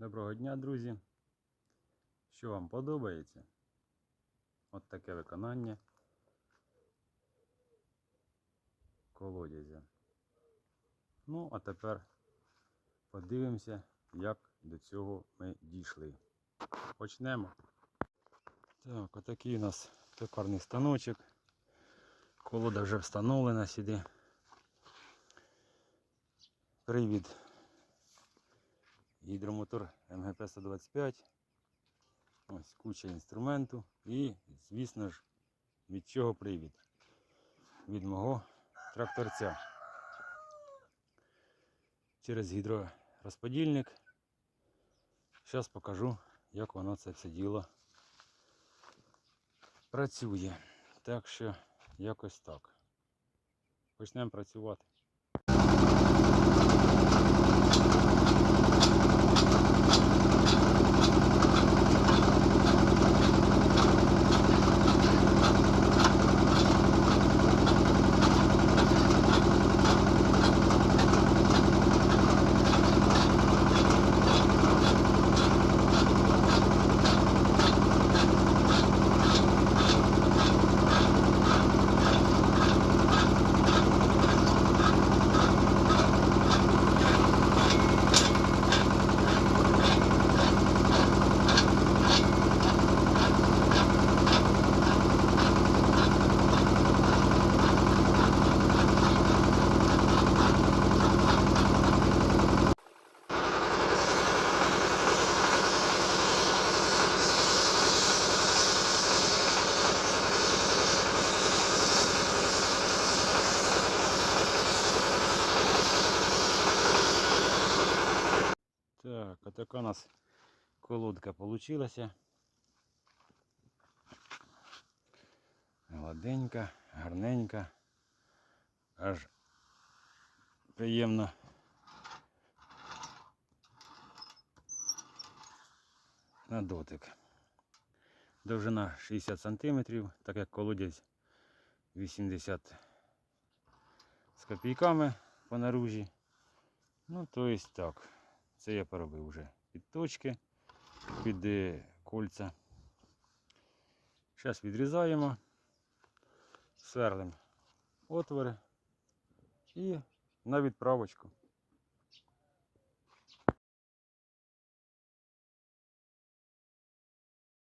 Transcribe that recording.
Доброго дня, друзі. Що вам подобається? От таке виконання колодязя. Ну, а тепер подивимося, як до цього ми дійшли. Почнемо. Так, отакий у нас токарний станочок. Колода вже встановлена сюди. Привід гідромотор МГП 125. Ось куча інструменту і, звісно ж, від чого привід? Від мого тракторця. Через гідророзподільник. Зараз покажу, як воно це все діло працює. Так що якось так. Почнемо працювати. Так, а така у нас колодка получилася. Гладенька, гарненька. Аж приємно. На дотик. Довжина 60 см, так як колодязь 80 з копійками по наружі. Ну, то есть так. Це я поробив вже під точки, під е, кольця. Зараз відрізаємо, сверлимо отвори і на відправочку.